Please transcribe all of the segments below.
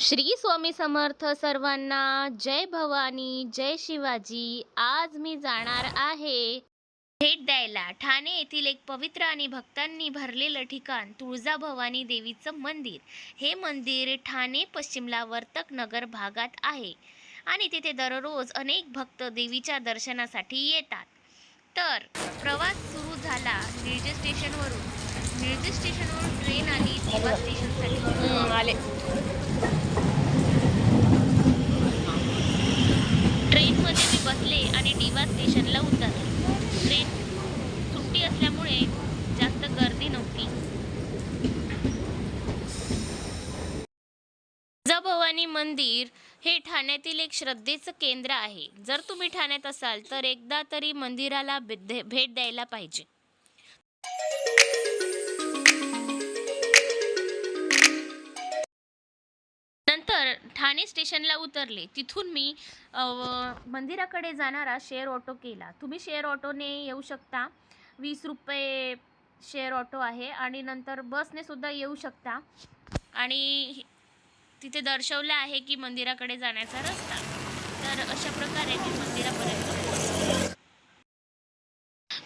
श्री स्वामी समर्थ सर्वांना जय भवानी जय शिवाजी. आज मी जाणार आहे भेट द्यायला. ठाणे येथील एक पवित्र आणि भक्तांनी भरलेलं ठिकाण तुळजाभवानी देवीचं मंदिर. हे मंदिर ठाणे पश्चिमला वर्तक नगर भागात आहे आणि तिथे दररोज अनेक भक्त देवीच्या दर्शनासाठी येतात. तर प्रवास सुरू झाला निळजे स्टेशनवरून. निळजे स्टेशनवरून ट्रेन आली स्टेशनसाठी. आले ट्रेनमध्ये मी बसले आणि दिवा स्टेशनला उतरले ट्रेन सुट्टी असल्यामुळे जास्त गर्दी नव्हती. भवानी मंदिर हे ठाण्यातील एक श्रद्धेचं केंद्र आहे. जर तुम्ही ठाण्यात असाल तर एकदा तरी मंदिराला भेट द्यायला पाहिजे. ठाणे स्टेशनला उतरले. तिथून मी मंदिराकडे जाणारा शेअर ऑटो केला. तुम्ही शेअर ऑटोने येऊ शकता. वीस रुपये शेअर ऑटो आहे आणि नंतर बसने सुद्धा येऊ शकता. आणि तिथे दर्शवलं आहे की मंदिराकडे जाण्याचा रस्ता. तर अशा प्रकारे मी मंदिरापर्यंत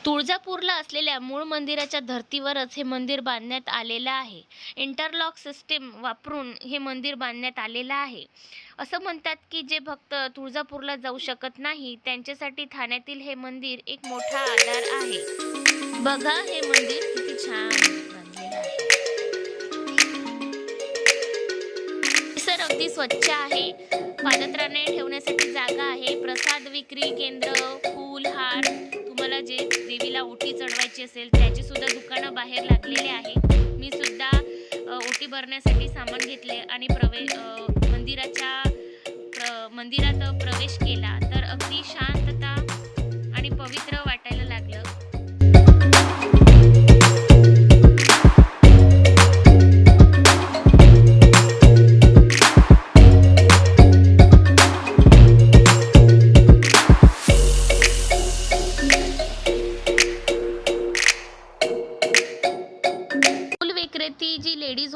तुळजापूरला असलेल्या मूळ मंदिराच्या धर्तीवरच हे मंदिर बांधण्यात आलेलं आहे. इंटरलॉक सिस्टीम वापरून हे मंदिर बांधण्यात आलेलं आहे. असं म्हणतात की जे भक्त तुळजापूरला जाऊ शकत नाही त्यांच्यासाठी ठाण्यातील हे मंदिर एक मोठा आधार आहे. बघा हे मंदिर किती छान बांधलेलं आहे. परिसर अगदी स्वच्छ आहे. पादत्राणे ठेवण्यासाठी जागा आहे. प्रसाद विक्री केंद्र देवीला ओटी चढवायची असेल त्याची सुद्धा दुकानं बाहेर लागलेले आहे. मी सुद्धा ओटी भरण्यासाठी सामान घेतले आणि प्रवे मंदिराच्या प्र मंदिरात प्रवेश केला.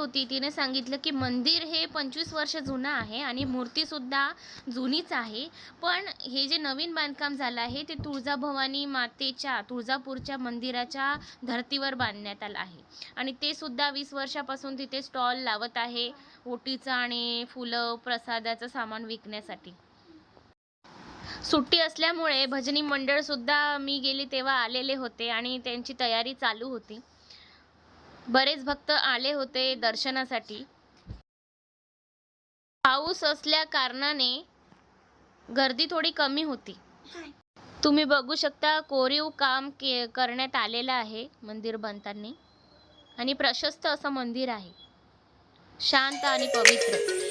होती. तिने सांगितलं की मंदिर हे पंचवीस वर्ष जुनं आहे आणि मूर्तीसुद्धा जुनीच आहे. पण हे जे नवीन बांधकाम झालं आहे ते तुळजाभवानी मातेच्या तुळजापूरच्या मंदिराच्या धर्तीवर बांधण्यात आलं आहे. आणि ते सुद्धा वीस वर्षापासून तिथे स्टॉल लावत आहे ओटीचं आणि फुलं प्रसादाचं सामान विकण्यासाठी. सुट्टी असल्यामुळे भजनी मंडळसुद्धा मी गेली तेव्हा आलेले होते आणि त्यांची तयारी चालू होती. बरेच भक्त आले होते दर्शनासाठी. पाऊस असल्या कारणाने गर्दी थोडी कमी होती. तुम्ही बघू शकता कोरीव काम के करण्यात आलेलं आहे मंदिर बांधताना आणि प्रशस्त असं मंदिर आहे. शांत आणि पवित्र.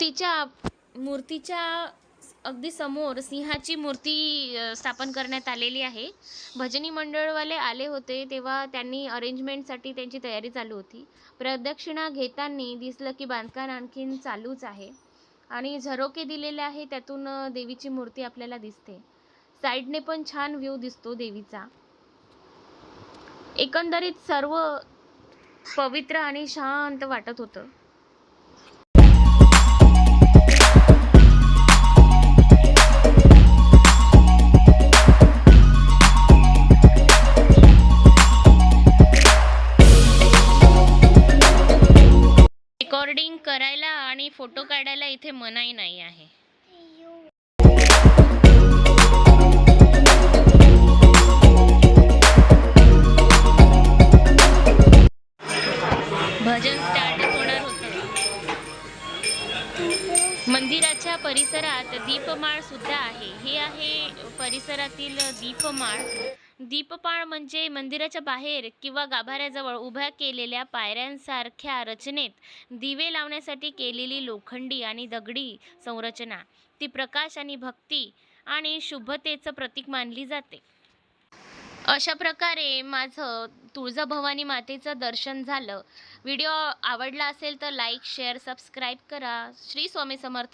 मूर्तीच्या मूर्तीच्या अगदी समोर सिंहाची मूर्ती स्थापन करण्यात आलेली आहे. भजनी मंडळवाले आले होते तेव्हा त्यांनी अरेंजमेंटसाठी त्यांची तयारी चालू होती. प्रदक्षिणा घेताना दिसलं की बांधकाम आणखीन चालूच आहे आणि झरोके दिलेले आहे त्यातून देवीची मूर्ती आपल्याला दिसते. साईडने पण छान व्ह्यू दिसतो देवीचा. एकंदरीत सर्व पवित्र आणि शांत वाटत होतं. रेकॉर्डिंग करायला आणि फोटो काढायला इथे मनाई नाही आहे. भजन स्टार्ट होणार होतं. मंदिराच्या परिसरात दीपमाळ सुद्धा आहे. हे आहे परिसरातील दीपमाळ. दीपपाळ म्हणजे मंदिराच्या बाहेर किंवा गाभाऱ्याजवळ उभ्या केलेल्या पायऱ्यांसारख्या रचनेत दिवे लावण्यासाठी केलेली लोखंडी आणि दगडी संरचना. ती प्रकाश आणि भक्ती आणि शुभतेचं प्रतीक मानली जाते. अशा प्रकारे माझं तुळजाभवानी मातेचं दर्शन झालं. व्हिडिओ आवडला असेल तर लाईक शेअर सबस्क्राईब करा. श्री स्वामी समर्थ